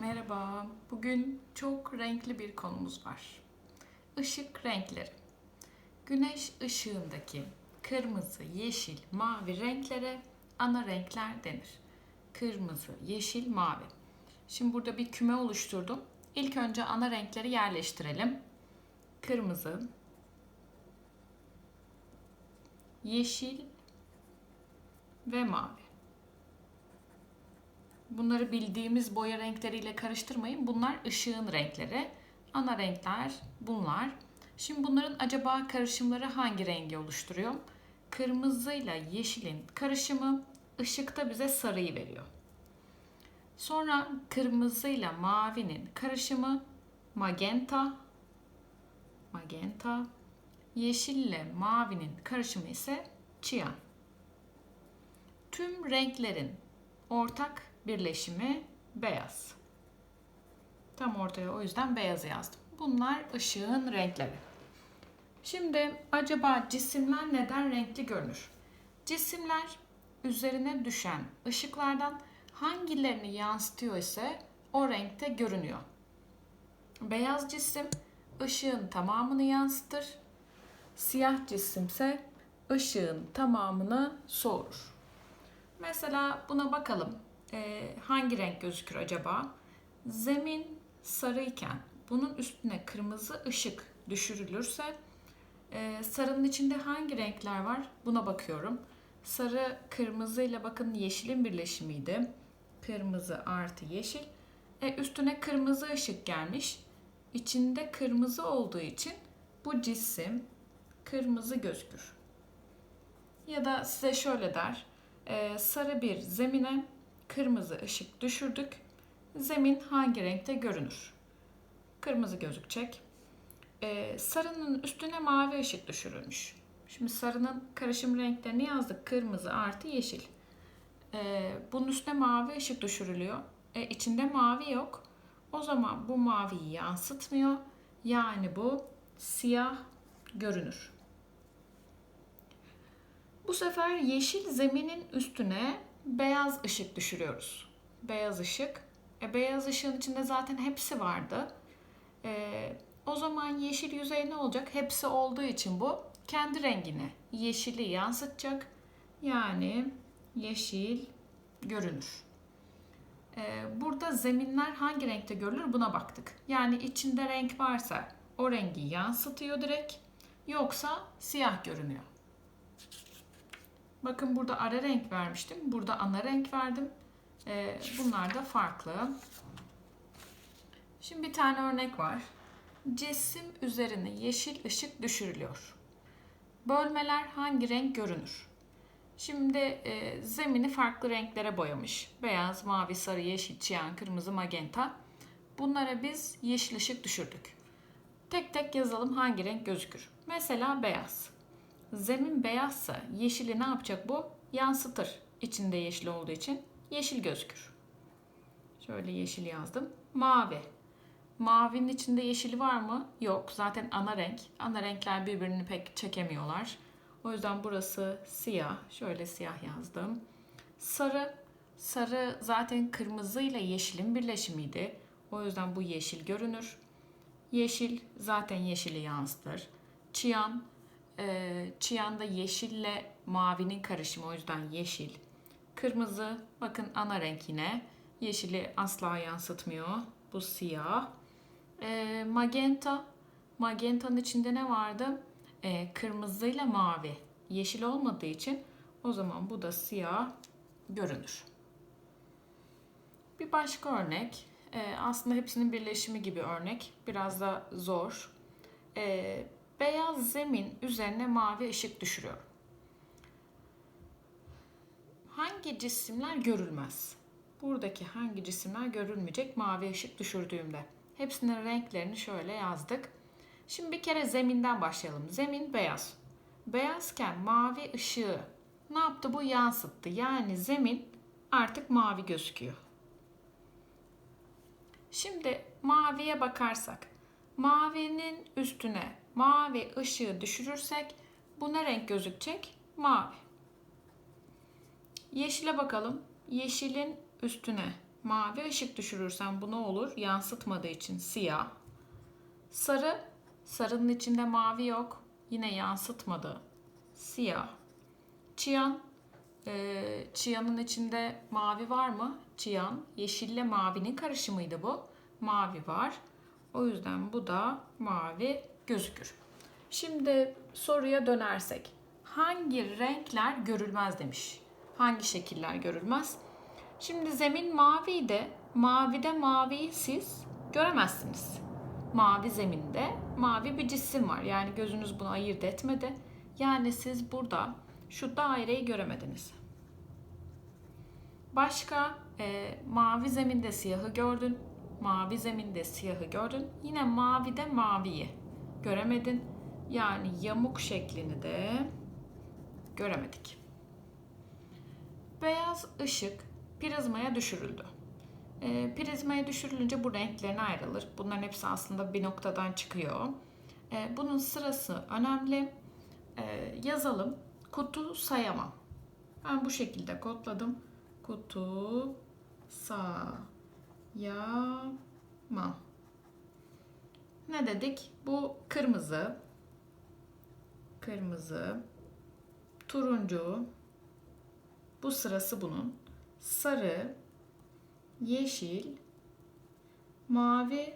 Merhaba. Bugün çok renkli bir konumuz var. Işık renkleri. Güneş ışığındaki kırmızı, yeşil, mavi renklere ana renkler denir. Kırmızı, yeşil, mavi. Şimdi burada bir küme oluşturdum. İlk önce ana renkleri yerleştirelim. Kırmızı, yeşil ve mavi. Bunları bildiğimiz boya renkleriyle karıştırmayın. Bunlar ışığın renkleri. Ana renkler bunlar. Şimdi bunların acaba karışımları hangi rengi oluşturuyor? Kırmızıyla yeşilin karışımı ışıkta bize sarıyı veriyor. Sonra kırmızıyla mavinin karışımı magenta, magenta, yeşille mavinin karışımı ise çiyan. Tüm renklerin ortak birleşimi beyaz. Tam ortaya o yüzden beyaz yazdım. Bunlar ışığın renkleri. Şimdi acaba cisimler neden renkli görünür? Cisimler üzerine düşen ışıklardan hangilerini yansıtıyor ise o renkte görünüyor. Beyaz cisim ışığın tamamını yansıtır. Siyah cisimse ışığın tamamını soğurur. Mesela buna bakalım. Ee, hangi renk gözükür acaba? Zemin sarıyken bunun üstüne kırmızı ışık düşürülürse e, sarının içinde hangi renkler var? Buna bakıyorum. Sarı kırmızı ile bakın yeşilin birleşimiydi. Kırmızı artı yeşil. E, üstüne kırmızı ışık gelmiş. İçinde kırmızı olduğu için bu cisim kırmızı gözükür. Ya da size şöyle der. E, sarı bir zemine kırmızı ışık düşürdük. Zemin hangi renkte görünür? Kırmızı gözükecek. Ee, sarının üstüne mavi ışık düşürülmüş. Şimdi sarının karışım renklerini yazdık. Kırmızı artı yeşil. Ee, bunun üstüne mavi ışık düşürülüyor. E, içinde mavi yok. O zaman bu maviyi yansıtmıyor. Yani bu siyah görünür. Bu sefer yeşil zeminin üstüne beyaz ışık düşürüyoruz. Beyaz ışık. E, beyaz ışığın içinde zaten hepsi vardı. E, o zaman yeşil yüzey ne olacak? Hepsi olduğu için bu kendi rengini yeşili yansıtacak. Yani yeşil görünür. E, burada zeminler hangi renkte görülür buna baktık. Yani içinde renk varsa o rengi yansıtıyor direkt. Yoksa siyah görünüyor. Bakın burada ara renk vermiştim. Burada ana renk verdim. Ee, bunlar da farklı. Şimdi bir tane örnek var. Cisim üzerine yeşil ışık düşürülüyor. Bölmeler hangi renk görünür? Şimdi e, zemini farklı renklere boyamış. Beyaz, mavi, sarı, yeşil, çiyan, kırmızı, magenta. Bunlara biz yeşil ışık düşürdük. Tek tek yazalım hangi renk gözükür. Mesela beyaz. Zemin beyazsa yeşili ne yapacak bu? Yansıtır. İçinde yeşil olduğu için yeşil gözükür. Şöyle yeşil yazdım. Mavi. Mavinin içinde yeşili var mı? Yok. Zaten ana renk. Ana renkler birbirini pek çekemiyorlar. O yüzden burası siyah. Şöyle siyah yazdım. Sarı. Sarı zaten kırmızı ile yeşilin birleşimiydi. O yüzden bu yeşil görünür. Yeşil zaten yeşili yansıtır. Çiyan e, çiyanda yeşille mavinin karışımı o yüzden yeşil. Kırmızı bakın ana renk yine. Yeşili asla yansıtmıyor. Bu siyah. E, magenta. Magenta'nın içinde ne vardı? E, kırmızıyla mavi. Yeşil olmadığı için o zaman bu da siyah görünür. Bir başka örnek. E, aslında hepsinin birleşimi gibi örnek. Biraz da zor. E, beyaz zemin üzerine mavi ışık düşürüyorum. Hangi cisimler görülmez? Buradaki hangi cisimler görülmeyecek mavi ışık düşürdüğümde? Hepsinin renklerini şöyle yazdık. Şimdi bir kere zeminden başlayalım. Zemin beyaz. Beyazken mavi ışığı ne yaptı bu yansıttı. Yani zemin artık mavi gözüküyor. Şimdi maviye bakarsak mavinin üstüne mavi ışığı düşürürsek bu ne renk gözükecek? Mavi. Yeşile bakalım. Yeşilin üstüne Mavi ışık düşürürsem bu ne olur? Yansıtmadığı için siyah. Sarı, sarının içinde mavi yok. Yine yansıtmadı. Siyah. Çiyan, e, çiyanın içinde mavi var mı? Çiyan, yeşille mavinin karışımıydı bu. Mavi var. O yüzden bu da mavi gözükür. Şimdi soruya dönersek. Hangi renkler görülmez demiş. Hangi şekiller görülmez? Şimdi zemin maviydi. Mavide maviyi siz göremezsiniz. Mavi zeminde mavi bir cisim var. Yani gözünüz bunu ayırt etmedi. Yani siz burada şu daireyi göremediniz. Başka e, mavi zeminde siyahı gördün. Mavi zeminde siyahı gördün. Yine mavide maviyi göremedin. Yani yamuk şeklini de göremedik. Beyaz ışık prizmaya düşürüldü. E, prizmaya düşürülünce bu renklerine ayrılır. Bunların hepsi aslında bir noktadan çıkıyor. E, bunun sırası önemli. E, yazalım. Kutu sayamam. Ben bu şekilde kodladım. Kutu sayamam. Ne dedik? Bu kırmızı, kırmızı, turuncu, bu sırası bunun. Sarı, yeşil, mavi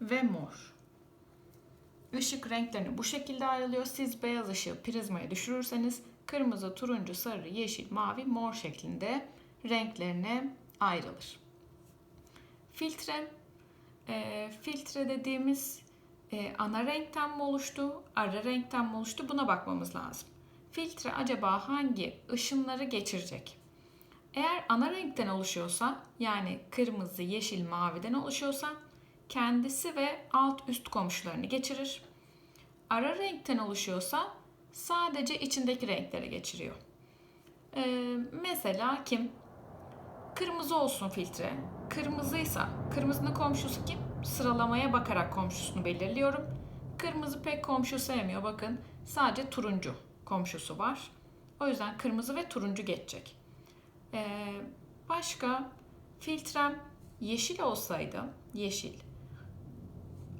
ve mor. Işık renklerini bu şekilde ayrılıyor. Siz beyaz ışığı prizmaya düşürürseniz kırmızı, turuncu, sarı, yeşil, mavi, mor şeklinde renklerine ayrılır. Filtre, e, filtre dediğimiz e, ana renkten mi oluştu, ara renkten mi oluştu buna bakmamız lazım. Filtre acaba hangi ışınları geçirecek? Eğer ana renkten oluşuyorsa yani kırmızı, yeşil, maviden oluşuyorsa kendisi ve alt üst komşularını geçirir. Ara renkten oluşuyorsa sadece içindeki renkleri geçiriyor. Ee, mesela kim? Kırmızı olsun filtre. Kırmızıysa kırmızının komşusu kim? Sıralamaya bakarak komşusunu belirliyorum. Kırmızı pek komşu sevmiyor bakın. Sadece turuncu komşusu var. O yüzden kırmızı ve turuncu geçecek. Ee, başka filtrem yeşil olsaydı yeşil.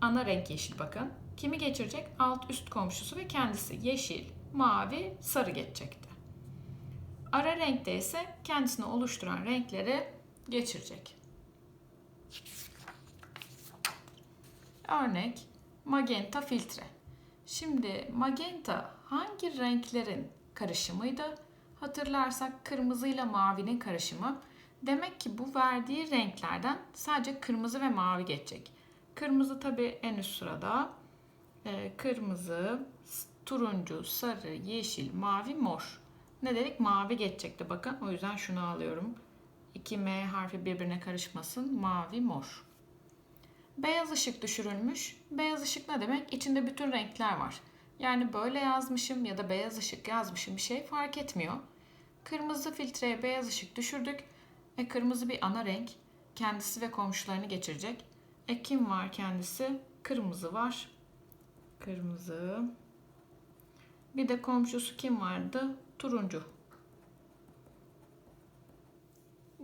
Ana renk yeşil bakın. Kimi geçirecek? Alt üst komşusu ve kendisi yeşil, mavi, sarı geçecekti. Ara renkte ise kendisini oluşturan renkleri geçirecek. Örnek magenta filtre. Şimdi magenta hangi renklerin karışımıydı? Hatırlarsak kırmızı ile mavinin karışımı. Demek ki bu verdiği renklerden sadece kırmızı ve mavi geçecek. Kırmızı tabii en üst sırada. Ee, kırmızı, turuncu, sarı, yeşil, mavi, mor. Ne dedik? Mavi geçecekti bakın. O yüzden şunu alıyorum. 2M harfi birbirine karışmasın. Mavi, mor. Beyaz ışık düşürülmüş. Beyaz ışık ne demek? İçinde bütün renkler var. Yani böyle yazmışım ya da beyaz ışık yazmışım bir şey fark etmiyor. Kırmızı filtreye beyaz ışık düşürdük. E kırmızı bir ana renk. Kendisi ve komşularını geçirecek. E kim var kendisi? Kırmızı var. Kırmızı. Bir de komşusu kim vardı? Turuncu.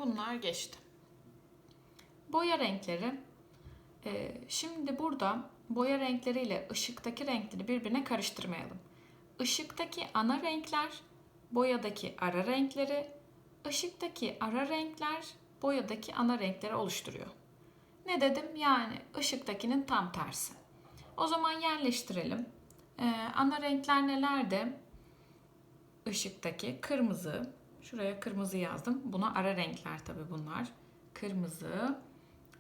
Bunlar geçti. Boya renkleri. Ee, şimdi burada boya renkleriyle ışıktaki renkleri birbirine karıştırmayalım. Işıktaki ana renkler, boyadaki ara renkleri, ışıktaki ara renkler, boyadaki ana renkleri oluşturuyor. Ne dedim? Yani ışıktakinin tam tersi. O zaman yerleştirelim. Ee, ana renkler nelerdi? Işıktaki kırmızı. Şuraya kırmızı yazdım. Buna ara renkler tabii bunlar. Kırmızı.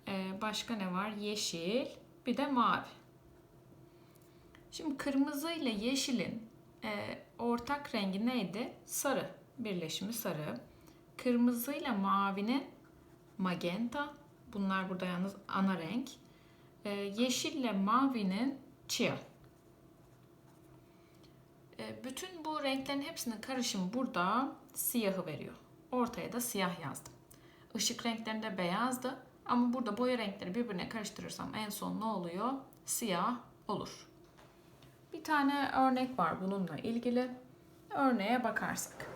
Ee, başka ne var? Yeşil. Bir de mavi. Şimdi kırmızı ile yeşilin e, ortak rengi neydi? Sarı. Birleşimi sarı. Kırmızı ile mavinin magenta. Bunlar burada yalnız ana renk. E, yeşille mavinin çiyan. E, bütün bu renklerin hepsinin karışımı burada siyahı veriyor. Ortaya da siyah yazdım. Işık renklerinde beyazdı. Ama burada boya renkleri birbirine karıştırırsam en son ne oluyor? Siyah olur. Bir tane örnek var bununla ilgili. Örneğe bakarsak.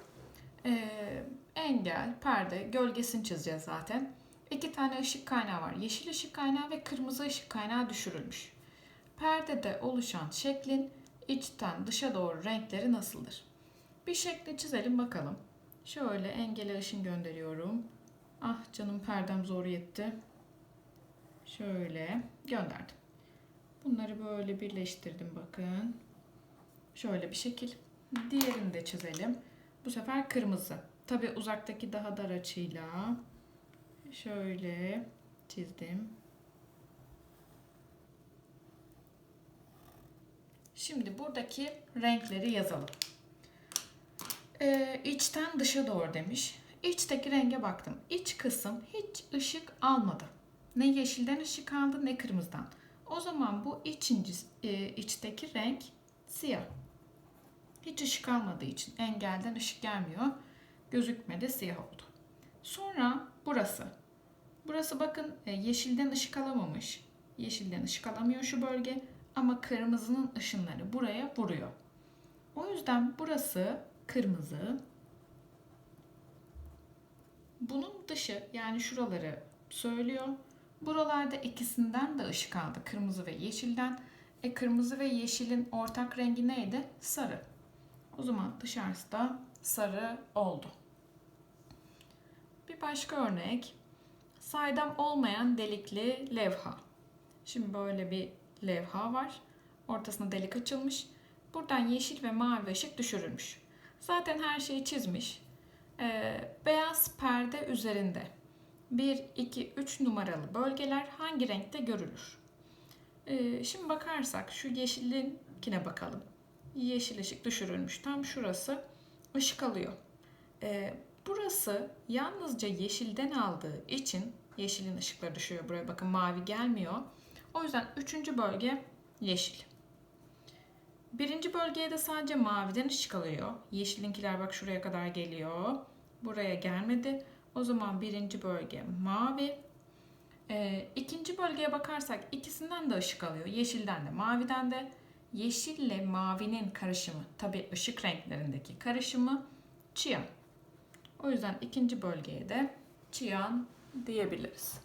Ee, engel, perde, gölgesini çizeceğiz zaten. iki tane ışık kaynağı var. Yeşil ışık kaynağı ve kırmızı ışık kaynağı düşürülmüş. Perdede oluşan şeklin içten dışa doğru renkleri nasıldır? Bir şekli çizelim bakalım. Şöyle engele ışın gönderiyorum. Ah canım perdem zor yetti. Şöyle gönderdim. Bunları böyle birleştirdim bakın. Şöyle bir şekil. Diğerini de çizelim. Bu sefer kırmızı. Tabi uzaktaki daha dar açıyla şöyle çizdim. Şimdi buradaki renkleri yazalım. Ee, içten dışa doğru demiş. İçteki renge baktım. İç kısım hiç ışık almadı. Ne yeşilden ışık aldı ne kırmızıdan. O zaman bu içinci, e, içteki renk siyah. Hiç ışık almadığı için engelden ışık gelmiyor. Gözükmedi siyah oldu. Sonra burası. Burası bakın e, yeşilden ışık alamamış. Yeşilden ışık alamıyor şu bölge ama kırmızının ışınları buraya vuruyor. O yüzden burası kırmızı. Bunun dışı yani şuraları söylüyor. Buralarda ikisinden de ışık aldı. Kırmızı ve yeşilden. E kırmızı ve yeşilin ortak rengi neydi? Sarı. O zaman dışarısı da sarı oldu. Bir başka örnek. Saydam olmayan delikli levha. Şimdi böyle bir levha var. Ortasına delik açılmış. Buradan yeşil ve mavi ışık düşürülmüş. Zaten her şeyi çizmiş. Ee, beyaz perde üzerinde 1, 2, 3 numaralı bölgeler hangi renkte görülür? Ee, şimdi bakarsak şu yeşilinkine bakalım. Yeşil ışık düşürülmüş. Tam şurası ışık alıyor. Ee, burası yalnızca yeşilden aldığı için yeşilin ışıkları düşüyor buraya. Bakın mavi gelmiyor. O yüzden üçüncü bölge yeşil. Birinci bölgeye de sadece maviden ışık alıyor. Yeşilinkiler bak şuraya kadar geliyor. Buraya gelmedi. O zaman birinci bölge mavi. Ee, ikinci bölgeye bakarsak ikisinden de ışık alıyor. Yeşilden de maviden de. Yeşille mavinin karışımı tabi ışık renklerindeki karışımı çiyan. O yüzden ikinci bölgeye de çiyan diyebiliriz.